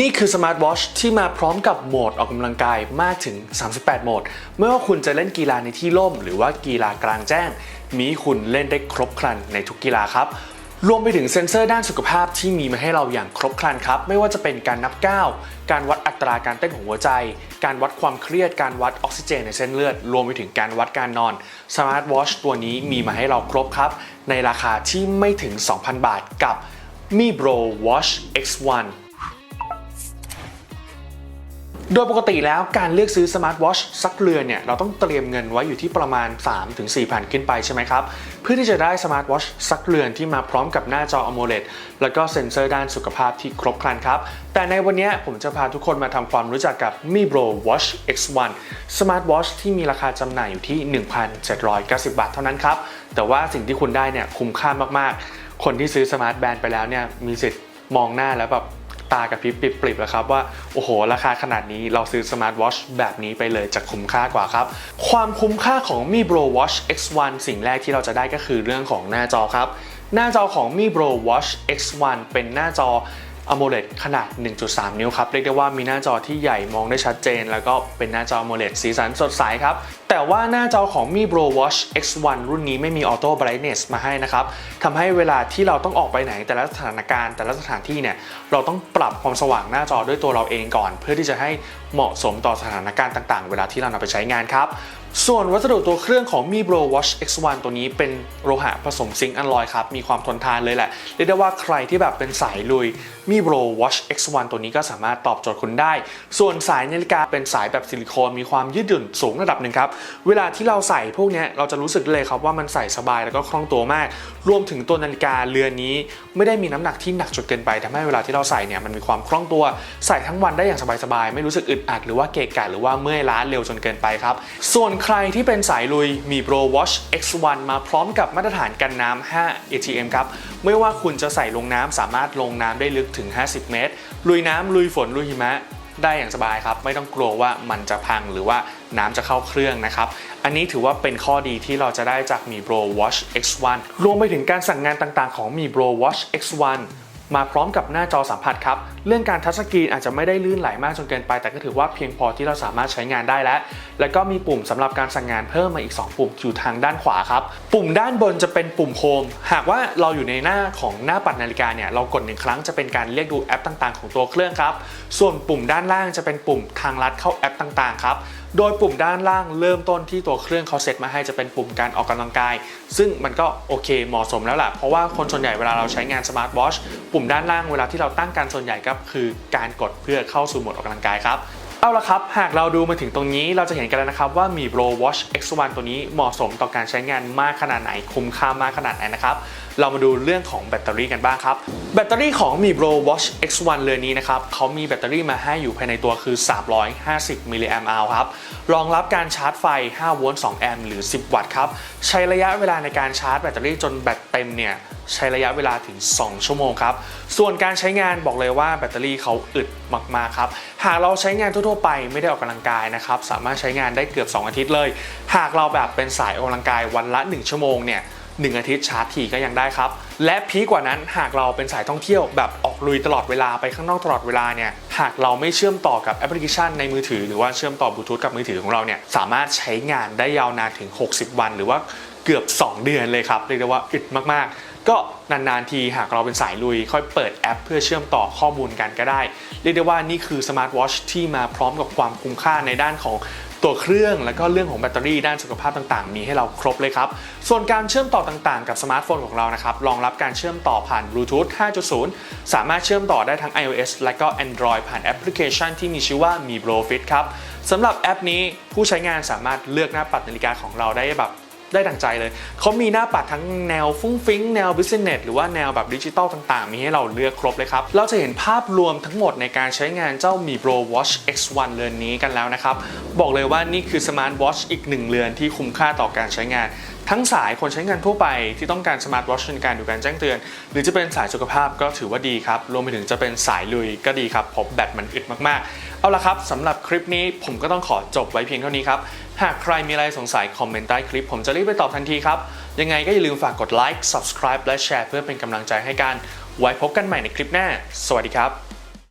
นี่คือสมาร์ทวอชที่มาพร้อมกับโหมดออกกำลังกายมากถึง 38 โหมด ไม่ว่าคุณจะเล่นกีฬาในที่ร่ม หรือว่ากีฬากลางแจ้ง มีคุณเล่นได้ครบครันในทุกกีฬาครับ รวมไปถึงเซ็นเซอร์ด้านสุขภาพที่มีมาให้เราอย่างครบครันครับ ไม่ว่าจะเป็นการนับก้าว การวัดอัตราการเต้นของหัวใจ การวัดความเครียด การวัดออกซิเจนในเส้นเลือด รวมไปถึงการวัดการนอนสมาร์ทวอชตัวนี้มีมาให้เราครบครับ ในราคาที่ไม่ถึง 2,000 บาทกับ Mi Bro Watch X1 โดยปกติแล้วการเลือกซื้อสมาร์ทวอชสักเรือนเนี่ยเราต้องเตรียมเงินไว้อยู่ที่ประมาณ 3-4พันขึ้นไปใช่ไหมครับ เพื่อที่จะได้สมาร์ทวอชสักเรือนที่มาพร้อมกับหน้าจอ AMOLED แล้วก็เซ็นเซอร์ด้านสุขภาพที่ครบครันครับ แต่ในวันนี้ผมจะพาทุกคนมาทำความรู้จักกับ Mi Bro Watch X1 สมาร์ทวอชที่มีราคาจำหน่ายอยู่ที่ 1,790 บาทเท่านั้นครับแต่ว่าสิ่งที่คุณได้เนี่ยคุ้มค่ามากๆ คนที่ซื้อสมาร์ทแบนด์ไปแล้วเนี่ยมีสิทธิ์มองหน้าแล้วแบบ ตากระพริบปริบๆแล้วครับว่า โอ้โห ราคาขนาดนี้เราซื้อสมาร์ทวอชแบบนี้ไปเลยจะคุ้มค่ากว่าครับ ความคุ้มค่าของ Mi Bro Watch X1 สิ่งแรกที่เราจะได้ก็คือเรื่องของหน้าจอครับ หน้าจอของ Mi Bro Watch X1 เป็นหน้าจอ AMOLED ขนาด 1.3 นิ้วครับ เรียกได้ว่ามีหน้าจอที่ใหญ่มองได้ชัดเจน แล้วก็เป็นหน้าจอ AMOLED สีสันสดใสครับ แต่ว่าหน้าจอของ Mi Bro Watch X1 รุ่นนี้ไม่มี Auto Brightness มาให้นะครับทำให้เวลาที่เราต้องออกไปไหนแต่ละสถานการณ์แต่ละสถานที่เนี่ย เราต้องปรับความสว่างหน้าจอด้วยตัวเราเองก่อน เพื่อที่จะให้เหมาะสมต่อสถานการณ์ต่างๆ เวลาที่เรานำไปใช้งานครับ ส่วนวัสดุตัวเครื่องของ Mi Bro Watch X1 ตัวนี้เป็นโลหะผสมซิงค์อัลลอยครับ มีความทนทานเลยแหละ เรียกได้ว่าใครที่แบบเป็นสายลุย Mi Bro Watch X1 ตัวนี้ก็สามารถตอบโจทย์คุณได้ ส่วนสายนาฬิกาเป็นสายแบบซิลิโคนมีความยืดหยุ่นสูงระดับหนึ่งครับ เวลาที่เราใส่พวกเนี้ยเราจะรู้สึกเลยครับว่ามันใส่สบายแล้วก็คล่องตัวมาก รวมถึงตัวนาฬิกาเรือนนี้ ไม่ได้มีน้ำหนักที่หนักจนเกินไปทำให้เวลาที่เราใส่เนี่ยมันมีความคล่องตัวใส่ทั้งวันได้อย่างสบายๆไม่รู้สึกอึดอัดหรือว่าเกะกะหรือว่าเมื่อยล้าเร็วจนเกินไปครับส่วนใครที่เป็นสายลุยมี Pro Watch X1 มาพร้อมกับมาตรฐานกันน้ำ 5 ATM ครับ ไม่ว่าคุณจะใส่ลงน้ำสามารถลงน้ำได้ลึกถึง 50 เมตร ลุยน้ำลุยฝนลุยหิมะได้อย่างสบายครับ ไม่ต้องกลัวว่ามันจะพังหรือว่าน้ำจะเข้าเครื่องนะครับ อันนี้ถือว่าเป็นข้อดีที่เราจะได้จาก Mi Bro Watch X1 รวมไปถึงการสั่งงานต่างๆของ Mi Bro Watch X1 มาพร้อมกับหน้าจอสัมผัสครับ เรื่องการทัชสกรีนอาจจะไม่ได้ลื่นไหลมากจนเกินไป แต่ก็ถือว่าเพียงพอที่เราสามารถใช้งานได้แล้ว แล้วก็มีปุ่มสำหรับการสั่งงานเพิ่มมาอีก 2 ปุ่มอยู่ทางด้านขวาครับ ปุ่มด้านบนจะเป็นปุ่มโฮม หากว่าเราอยู่ในหน้าของหน้าปัดนาฬิกาเนี่ย เรากดหนึ่งครั้งจะเป็นการเรียกดูแอปต่างๆ ของตัวเครื่องครับ ส่วนปุ่มด้านล่างจะเป็นปุ่มทางลัดเข้าแอปต่างๆ ครับ โดยปุ่มด้านล่างเริ่มต้นที่ตัวเครื่องเขาเซตมาให้จะเป็นปุ่มการออกกำลังกาย ซึ่งมันก็โอเคเหมาะสมแล้วล่ะ เพราะว่าคนส่วนใหญ่เวลาเราใช้งานสมาร์ทวอชปุ่มด้านล่างเวลาที่เราตั้งการส่วนใหญ่ก็คือการกดเพื่อเข้าสู่โหมดออกกำลังกายครับเอาละครับ หากเราดูมาถึงตรงนี้เราจะเห็นกันแล้วนะครับว่ามี Bro Watch X1 ตัวนี้เหมาะสมต่อการใช้งานมากขนาดไหน คุ้มค่ามากขนาดไหนนะครับเรามาดูเรื่องของแบตเตอรี่กันบ้างครับ แบตเตอรี่ของมี Bro Watch X1 เรือนนี้นะครับเขามีแบตเตอรี่มาให้อยู่ภายในตัวคือ 350 มิลลิแอมป์ครับ รองรับการชาร์จไฟ 5 โวลต์ 2 แอมป์หรือ 10 วัตต์ครับ ใช้ระยะเวลาในการชาร์จแบตเตอรี่จนแบตเต็มเนี่ยใช้ระยะเวลาถึง 2 ชั่วโมงครับ ส่วนการใช้งานบอกเลยว่าแบตเตอรี่เขาอึดมากๆครับ หากเราใช้งานทั่วๆไปไม่ได้ออกกำลังกายนะครับ สามารถใช้งานได้เกือบ 2 อาทิตย์เลย หากเราแบบเป็นสายออกกำลังกายวันละ 1 ชั่วโมงเนี่ย หนึ่งอาทิตย์ชาร์จทีก็ยังได้ครับ และพีกว่านั้นหากเราเป็นสายท่องเที่ยวแบบออกลุยตลอดเวลาไปข้างนอกตลอดเวลาเนี่ยหากเราไม่เชื่อมต่อกับแอปพลิเคชันในมือถือหรือว่าเชื่อมต่อบลูทูธกับมือถือของเราเนี่ยสามารถใช้งานได้ยาวนานถึง 60 วัน หรือว่าเกือบ 2 เดือนเลยครับเรียกได้ว่าอึดมากๆ ก็นานๆทีหากเราเป็นสายลุย ค่อยเปิดแอป เพื่อเชื่อมต่อข้อมูลกันก็ได้ เรียกได้ว่านี่คือสมาร์ทวอชที่มาพร้อมกับความคุ้มค่าในด้านของ ตัวเครื่องแล้วก็เรื่องของแบตเตอรี่ด้านสุขภาพต่างๆ มีให้เราครบเลยครับ ส่วนการเชื่อมต่อต่างๆ กับสมาร์ทโฟนของเรานะครับรองรับการเชื่อมต่อผ่านบลูทูธ 5.0 สามารถเชื่อมต่อได้ทั้ง iOS และก็ Android ผ่านแอปพลิเคชันที่มีชื่อว่า Mi Bro Fit ครับสำหรับแอปนี้ผู้ใช้งานสามารถเลือกหน้าปัดนาฬิกาของเราได้แบบ ได้ดังใจเลย เขามีหน้าปัดทั้งแนวฟุ้งฟิ้งแนวบิสเนสหรือว่าแนวแบบดิจิตอลต่างๆ มีให้เราเลือกครบเลยครับ เราจะเห็นภาพรวมทั้งหมดในการใช้งานเจ้า Mi Pro Watch X1 เรือนนี้กันแล้วนะครับ บอกเลยว่านี่คือสมาร์ทวอชอีกหนึ่งเรือนที่คุ้มค่าต่อการใช้งานทั้งสายคนใช้งานทั่วไปที่ต้องการสมาร์ทวอชในการดูการแจ้งเตือน หรือจะเป็นสายสุขภาพก็ถือว่าดีครับ รวมไปถึงจะเป็นสายลุยก็ดีครับพราะแบตมันอึดมากๆ เอาละครับสำหรับคลิปนี้ผมก็ต้องขอจบไว้เพียงเท่านี้ครับ หากใครมีอะไรสงสัยคอมเมนต์ใต้คลิป ผมจะรีบไปตอบทันทีครับ ยังไงก็อย่าลืมฝากกดไลค์ subscribe และแชร์เพื่อเป็นกำลังใจให้กัน ไว้พบกันใหม่ในคลิปหน้า สวัสดีครับ